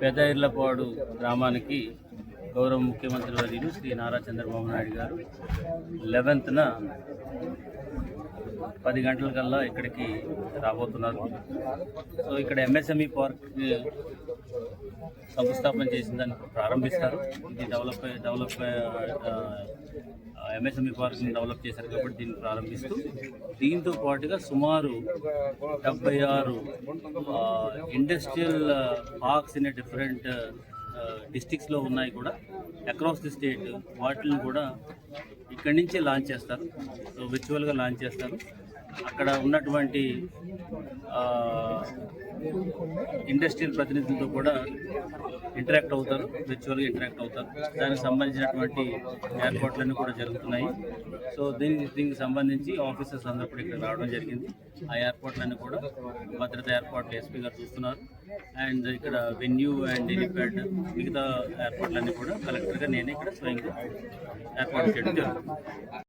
పెదైర్లపాడు గ్రామానికి గౌరవ ముఖ్యమంత్రి వర్యులు శ్రీ నారా చంద్రబాబు నాయుడు గారు లెవెన్త్న పది గంటల కల్లా ఇక్కడికి రాబోతున్నారు. సో ఇక్కడ ఎంఎస్ఎంఈ పార్క్ సంస్థాపన చేసిన దాన్ని ప్రారంభిస్తారు. ఇది డెవలప్ డెవలప్ ఎంఎస్ఎంఈ పార్క్ని డెవలప్ చేశారు కాబట్టి దీన్ని ప్రారంభిస్తూ దీంతో పాటుగా సుమారు డెబ్బై ఆరు ఇండస్ట్రియల్ పార్క్స్ ఇన్ డిఫరెంట్ డిస్టిక్స్లో ఉన్నాయి కూడా. అక్రాస్ ది స్టేట్ వాటిని కూడా ఇక్కడి నుంచే లాంచ్ చేస్తారు. సో విర్చువల్గా లాంచ్ చేస్తారు. అక్కడ ఉన్నటువంటి ఇండస్ట్రియల్ ప్రతినిధులతో కూడా ఇంటరాక్ట్ అవుతారు విర్చువల్గా ఇంటరాక్ట్ అవుతారు. దానికి సంబంధించినటువంటి ఏర్పాట్లన్నీ కూడా జరుగుతున్నాయి. సో దీనికి దీనికి సంబంధించి ఆఫీసర్స్ అందరూ కూడా ఇక్కడ రావడం జరిగింది. ఆ ఏర్పాట్లన్నీ కూడా భద్రతా ఏర్పాట్లు ఎస్పీ గారు చూస్తున్నారు. అండ్ ఇక్కడ వెన్యూ అండ్ ఎలిప్యాడ్ మిగతా ఏర్పాట్లన్నీ కూడా కలెక్టర్గా నేనే ఇక్కడ స్వయంగా ఏర్పాటు చేయడం జరుగుతుంది.